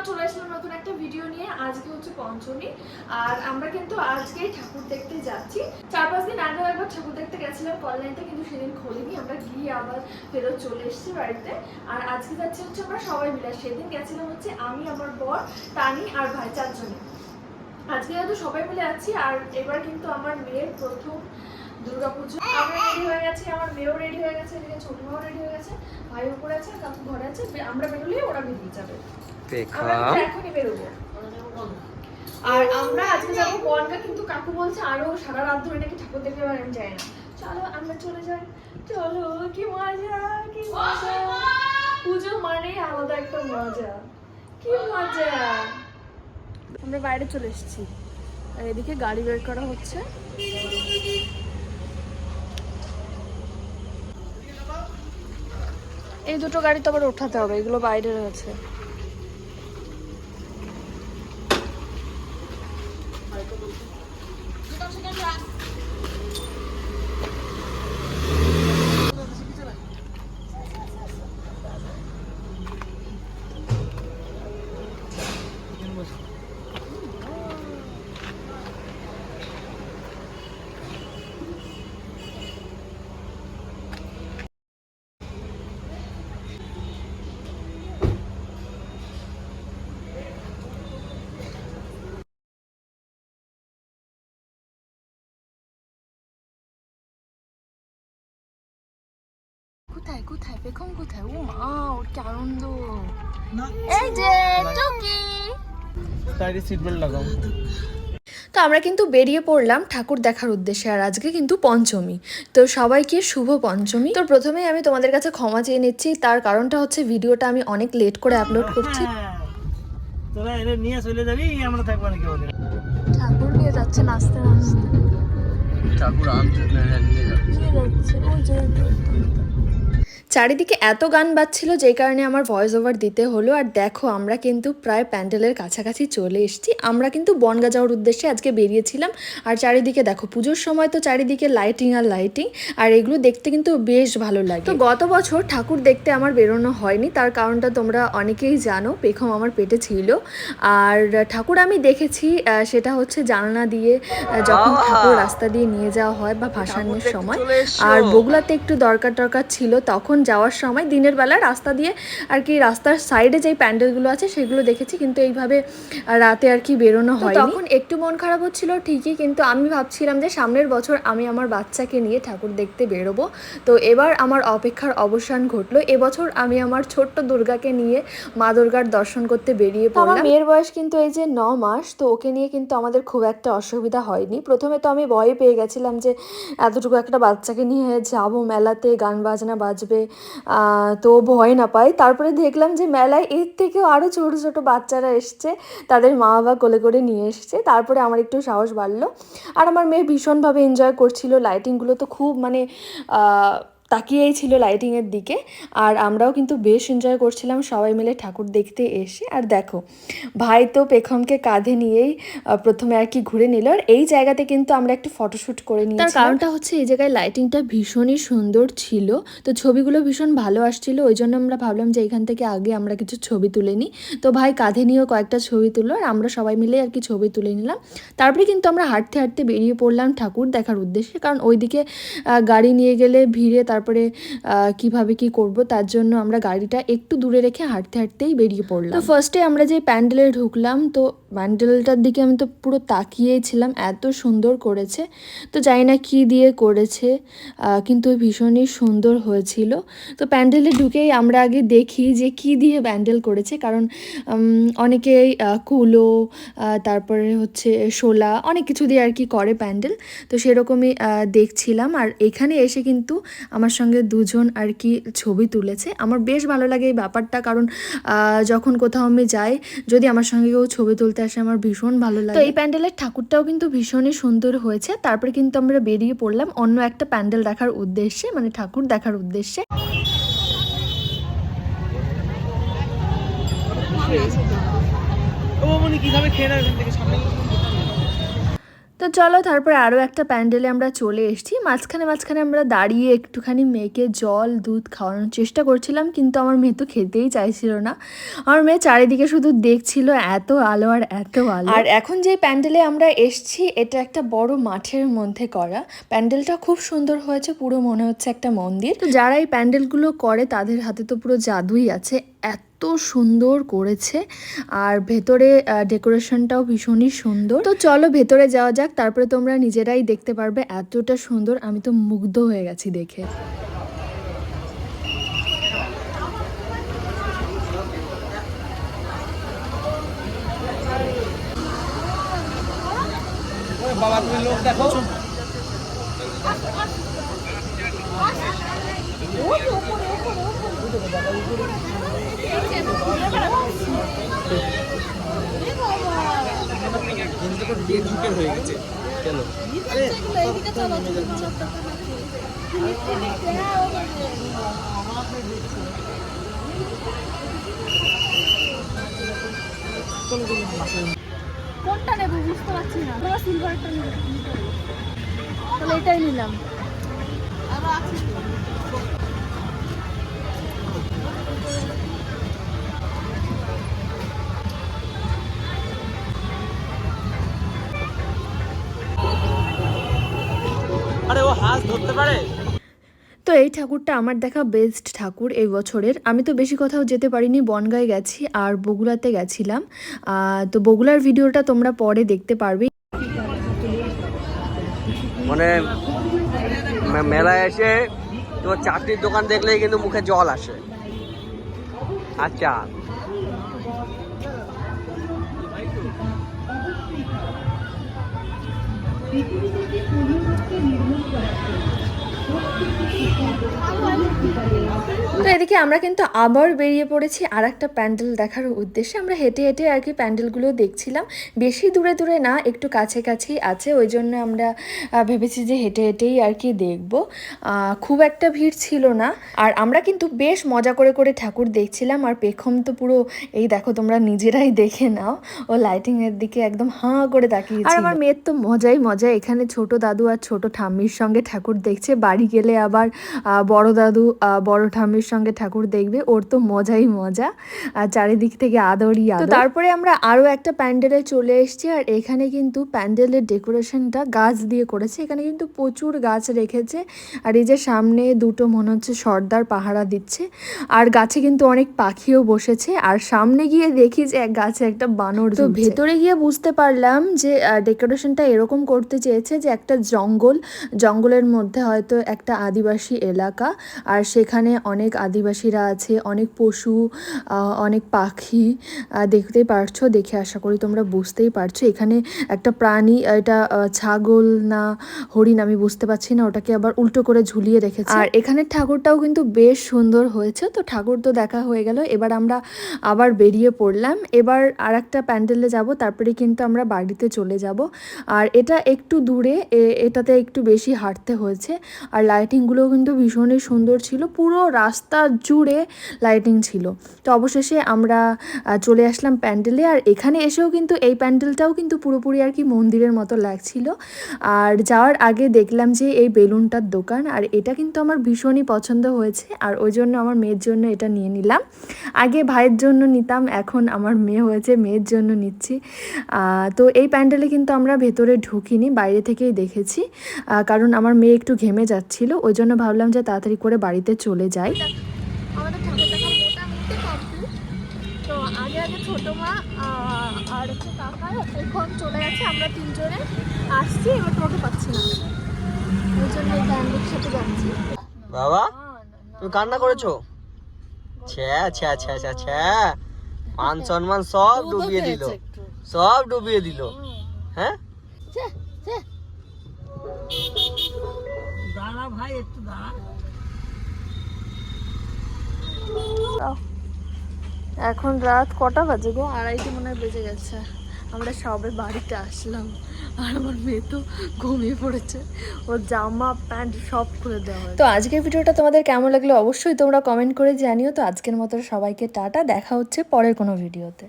আবার চলে আসলাম নতুন একটা ভিডিও নিয়ে। আজকে হচ্ছে পঞ্চমী। আর আমরা কিন্তু আজকেই ঠাকুর দেখতে যাচ্ছি। চার পাঁচ দিন আগেও একবার ঠাকুর দেখতে গেছিলাম কল্যাণীতে কিন্তু সেদিন খোলেনি। আমরা গিয়ে আবার ফেরত চলে এসেছি বাড়িতে। আর আজকে যাচ্ছি হচ্ছে আমরা সবাই মিলে। সেদিন গেছিলাম হচ্ছে আমি আমার বর তানি আর ভাই চারজনে। আজকে যেহেতু সবাই মিলে আছি আর এবার কিন্তু আমার মেয়ের প্রথম দুর্গাপুজো। আমরা রেডি হয়ে গেছি আমার মেয়েও রেডি হয়ে গেছে এদিকে ছোট মাও রেডি হয়ে গেছে ভাই উপরে আছে কাকু ঘরে আছে আমরা বেরোলেই ওরা বেরিয়ে যাবে। পেখম আর আমরা আজকে যাব বনগা কিন্তু কাকু বলছে আরও সারা রাত ধরে নাকি ঠাকুর দেখতে না। চলো আমরা চলে যাই। চলো কি মজা কি মজা। পুজো মানে আলাদা একটা মজা। কি মজা। আমরা বাইরে চলে এসেছি। আর এদিকে গাড়ি বের করা হচ্ছে। এই দুটো গাড়ি তো আবার ওঠাতে হবে এগুলো বাইরে রয়েছে। কোথায় কোথায় পেখম কোথায় ও মা ওর কি আনন্দ এই যে টুকি তাই সিট বেল্ট লাগাও তো আমরা কিন্তু বেরিয়ে পড়লাম ঠাকুর দেখার উদ্দেশ্যে আর আজকে কিন্তু পঞ্চমী। তো সবাইকে শুভ পঞ্চমী। তো প্রথমেই আমি তোমাদের কাছে ক্ষমা চেয়ে নিচ্ছি তার কারণটা হচ্ছে ভিডিওটা আমি অনেক লেট করে আপলোড করছি। হ্যাঁ। তোরা এনে নিয়ে চলে যাবি আমরা থাকব নাকি ওদের? ঠাকুর নিয়ে যাচ্ছে নাচতে নাচতে। ঠাকুর আনতে নিয়ে যাবে। চারিদিকে এত গান বাজছিল যেই কারণে আমার ভয়েস ওভার দিতে হলো। আর দেখো আমরা কিন্তু প্রায় প্যান্ডেলের কাছাকাছি চলে এসেছি। আমরা কিন্তু বনগা যাওয়ার উদ্দেশ্যে আজকে বেরিয়েছিলাম। আর চারিদিকে দেখো পুজোর সময় তো চারিদিকে লাইটিং আর লাইটিং আর এগুলো দেখতে কিন্তু বেশ ভালো লাগে। তো গত বছর ঠাকুর দেখতে আমার বেরোনো হয়নি তার কারণটা তোমরা অনেকেই জানো পেখম আমার পেটে ছিল। আর ঠাকুর আমি দেখেছি সেটা হচ্ছে জানলা দিয়ে যখন ঠাকুর রাস্তা দিয়ে নিয়ে যাওয়া হয় বা ভাসানের সময়। আর বগুলাতে একটু দরকার দরকার ছিল তখন যাওয়ার সময় দিনের বেলা রাস্তা দিয়ে আর কি রাস্তার সাইডে যেই প্যান্ডেলগুলো আছে সেগুলো দেখেছি কিন্তু এইভাবে রাতে আর কি বেরোনো হয় তখন একটু মন খারাপ হচ্ছিল ঠিকই কিন্তু আমি ভাবছিলাম যে সামনের বছর আমি আমার বাচ্চাকে নিয়ে ঠাকুর দেখতে বেরোবো। তো এবার আমার অপেক্ষার অবসান ঘটলো। এবছর আমি আমার ছোট্ট দুর্গাকে নিয়ে মা দুর্গার দর্শন করতে বেরিয়ে পড়লাম আমার মেয়ের বয়স কিন্তু এই যে ন মাস তো ওকে নিয়ে কিন্তু আমাদের খুব একটা অসুবিধা হয়নি। প্রথমে তো আমি ভয় পেয়ে গেছিলাম যে এতটুকু একটা বাচ্চাকে নিয়ে যাব মেলাতে গান বাজনা বাজবে তো ভয় না পায়। তারপরে দেখলাম যে মেলায় এর থেকেও আরও ছোটো ছোটো বাচ্চারা এসছে। তাদের মা বাবা কোলে করে নিয়ে এসছে। তারপরে আমার একটু সাহস বাড়লো। আর আমার মেয়ে ভীষণভাবে এনজয় করছিল। লাইটিংগুলো তো খুব মানে তাকিয়েই ছিল লাইটিংয়ের দিকে। আর আমরাও কিন্তু বেশ এনজয় করছিলাম সবাই মিলে ঠাকুর দেখতে এসে। আর দেখো ভাই তো পেখমকে কাঁধে নিয়েই প্রথমে আর কি ঘুরে নিল। আর এই জায়গাতে কিন্তু আমরা একটা ফটোশ্যুট করে নিই তার কারণটা হচ্ছে এই জায়গায় লাইটিংটা ভীষণই সুন্দর ছিল। তো ছবিগুলো ভীষণ ভালো আসছিল ওই জন্য আমরা ভাবলাম যে এখান থেকে আগে আমরা কিছু ছবি তুলে নিই। তো ভাই কাঁধে নিয়েও কয়েকটা ছবি তুললো আর আমরা সবাই মিলে আর কি ছবি তুলে নিলাম। তারপরে কিন্তু আমরা হাঁটতে হাঁটতে বেরিয়ে পড়লাম ঠাকুর দেখার উদ্দেশ্যে। কারণ ওইদিকে গাড়ি নিয়ে গেলে ভিড়ে তারপরে কীভাবে কি করব, তার জন্য আমরা গাড়িটা একটু দূরে রেখে হাঁটতে হাঁটতেই বেরিয়ে পড়লাম। তো ফার্স্টে আমরা যে প্যান্ডেলে ঢুকলাম, তো প্যান্ডেলটার দিকে আমি তো পুরো তাকিয়েই ছিলাম এত সুন্দর করেছে। তো জানি না কী দিয়ে করেছে কিন্তু ভীষণই সুন্দর হয়েছিল। তো প্যান্ডেলে ঢুকেই আমরা আগে দেখি যে কি দিয়ে প্যান্ডেল করেছে, কারণ অনেকেই কুলো তারপরে হচ্ছে শোলা, অনেক কিছু দিয়ে আর কি করে প্যান্ডেল। তো সেরকমই দেখছিলাম। আর এখানে এসে কিন্তু আমার সঙ্গে দুজন আর কি ছবি তুলেছে। আমার বেশ ভালো লাগে এই ব্যাপারটা কারণ আহ, যখন কোথাও আমি যাই যদি আমার সঙ্গে কেউ ছবি তুলতে আসে আমার ভীষণ ভালো লাগে। তো এই প্যান্ডেলের ঠাকুরটাও কিন্তু ভীষণই সুন্দর হয়েছে। তারপরে কিন্তু আমরা বেরিয়ে পড়লাম অন্য একটা প্যান্ডেল দেখার উদ্দেশ্যে মানে ঠাকুর দেখার উদ্দেশ্যে। ও মানে কীভাবে খেয়ে এখান থেকে সামনে? তো চলো তারপরে আরও একটা প্যান্ডেলে আমরা চলে এসেছি। মাঝখানে মাঝখানে আমরা দাঁড়িয়ে একটুখানি মেয়েকে জল দুধ খাওয়ানোর চেষ্টা করছিলাম কিন্তু আমার মেয়ে তো খেতেই চাইছিল না। আমার মেয়ে চারিদিকে শুধু দেখছিল এত আলো আর এত আলো। আর এখন যে প্যান্ডেলে আমরা এসছি এটা একটা বড় মাঠের মধ্যে করা। প্যান্ডেলটা খুব সুন্দর হয়েছে পুরো মনে হচ্ছে একটা মন্দির। তো যারা এই প্যান্ডেলগুলো করে তাদের হাতে তো পুরো জাদুই আছে। এত সুন্দর করেছে। আর ভেতরে ডেকোরেশনটাও ভীষণই সুন্দর। তো চলো ভেতরে যাওয়া যাক তারপরে তোমরা নিজেরাই দেখতে পারবে এতটা সুন্দর। আমি তো মুগ্ধ হয়ে গেছি দেখে। বাবা তুমি লোক দেখো। হয়ে গেছে কোনটা নেব? বুঝতে পারছি না। আমরা সিলভারটা নেব। তাহলে এটাই নিলাম। আরও আছে হাঁস ধরতে পারে? তো এই ঠাকুরটা আমার দেখা বেস্ট ঠাকুর এই বছরের। আমি তো বেশি কোথাও যেতে পারিনি বনগায় গেছি আর বগুলাতে গেছিলাম। তো বগুলার ভিডিওটা তোমরা পরে দেখতে পারবে। মানে মেলায় এসে তোমার চাকরির দোকান দেখলেই কিন্তু মুখে জল আসে। আচ্ছা। বিপরীতকে পুনরুক্তি নির্মূল করার জন্য তো এদিকে আমরা কিন্তু আবার বেরিয়ে পড়েছি আর একটা প্যান্ডেল দেখার উদ্দেশ্যে। আমরা হেঁটে হেঁটে আর কি প্যান্ডেলগুলো দেখছিলাম। বেশি দূরে দূরে না, একটু কাছে কাছেই আছে। ওই জন্য আমরা ভেবেছি যে হেঁটে হেঁটেই আর কি দেখব। খুব একটা ভিড় ছিল না। আর আমরা কিন্তু বেশ মজা করে করে ঠাকুর দেখছিলাম। আর পেখম তো পুরো, এই দেখো তোমরা নিজেরাই দেখে নাও। ও লাইটিং এর দিকে একদম হাঁ করে তাকিয়ে আর আমার মেয়ের তো মজাই মজা। এখানে ছোট দাদু আর ছোট ঠাম্মির সঙ্গে ঠাকুর দেখছে। বাড়ি গেলে আবার বড় দাদু বড় ঠাম্মির সঙ্গে ঠাকুর দেখবে। ওর তো মজাই মজা। আর চারিদিক থেকে আদরই আদর। তো তারপরে আমরা আরও একটা প্যান্ডেলে চলে এসেছি। আর এখানে কিন্তু প্যান্ডেলের ডেকোরেশনটা গাছ দিয়ে করেছে। এখানে কিন্তু প্রচুর গাছ রেখেছে। আর এই যে সামনে দুটো মনে হচ্ছে সর্দার পাহারা দিচ্ছে। আর গাছে কিন্তু অনেক পাখিও বসেছে। আর সামনে গিয়ে দেখি যে এক গাছে একটা বানর তো ভেতরে গিয়ে বুঝতে পারলাম যে ডেকোরেশনটা এরকম করতে চেয়েছে যে একটা জঙ্গল। জঙ্গলের মধ্যে হয়তো একটা আদিবাসী এলাকা। আর সেখানে অনেক আদিবাসীরা আছে অনেক পশু অনেক পাখি আহ, দেখতেই পারছ দেখে আশা করি তোমরা বুঝতেই পারছ। এখানে একটা প্রাণী এটা ছাগল না হরিণ আমি বুঝতে পারছি না ওটাকে আবার উল্টো করে ঝুলিয়ে রেখেছে। আর এখানে ঠাকুরটাও কিন্তু বেশ সুন্দর হয়েছে। তো ঠাকুর তো দেখা হয়ে গেল এবার আমরা আবার বেরিয়ে পড়লাম। এবার আর একটা প্যান্ডেলে যাব তারপরে কিন্তু আমরা বাড়িতে চলে যাব। আর এটা একটু দূরে এটাতে একটু বেশি হাঁটতে হয়েছে। আর লাইটিংগুলোও কিন্তু ভীষণই সুন্দর ছিল। পুরো রাস্তা জুড়ে লাইটিং ছিল। তো অবশেষে আমরা চলে আসলাম প্যান্ডেলে আর এখানে এসেও কিন্তু এই প্যান্ডেলটাও কিন্তু পুরোপুরি আর কি মন্দিরের মতো লাগছিল। আর যাওয়ার আগে দেখলাম যে এই বেলুনটার দোকান। আর এটা কিন্তু আমার ভীষণই পছন্দ হয়েছে। আর ওই জন্য আমার মেয়ের জন্য এটা নিয়ে নিলাম। আগে ভাইয়ের জন্য নিতাম, এখন আমার মেয়ে হয়েছে, মেয়ের জন্য নিচ্ছি। তো এই প্যান্ডেলে কিন্তু আমরা ভেতরে ঢুকিনি, বাইরে থেকেই দেখেছি। কারণ আমার মেয়ে একটু ঘেমে যাচ্ছিল ওই জন্য ভাবলাম যে তাড়াতাড়ি করে বাড়িতে চলে যাই। আমাদের ঠাকুর দেখা মোটামুটি কমপ্লিট তো আগে আগে ছোটো মা আর হচ্ছে কাকা এখন চলে গেছে আমরা তিনজনে আসছি এবার টোটো পাচ্ছি না। ওই জন্য এই ফ্যামিলির সাথে যাচ্ছি। বাবা তুমি কান্না করেছ? ছ্যা ছ্যা ছ্যা ছ্যা ছ্যা মান সম্মান সব ডুবিয়ে দিল। সব ডুবিয়ে দিল। হ্যাঁ? ভাই একটু দাঁড়া এখন রাত কটা বাজে গো? আড়াইটে মনে হয় বেজে গেছে। আমরা সবে বাড়িতে আসলাম। আর আমার মেয়ে তো ঘুমিয়ে পড়েছে। ওর জামা প্যান্ট সব খুলে দেওয়া তো আজকের ভিডিওটা তোমাদের কেমন লাগল অবশ্যই তোমরা কমেন্ট করে জানিও। তো আজকের মতো সবাইকে টাটা। দেখা হচ্ছে পরের কোনো ভিডিওতে।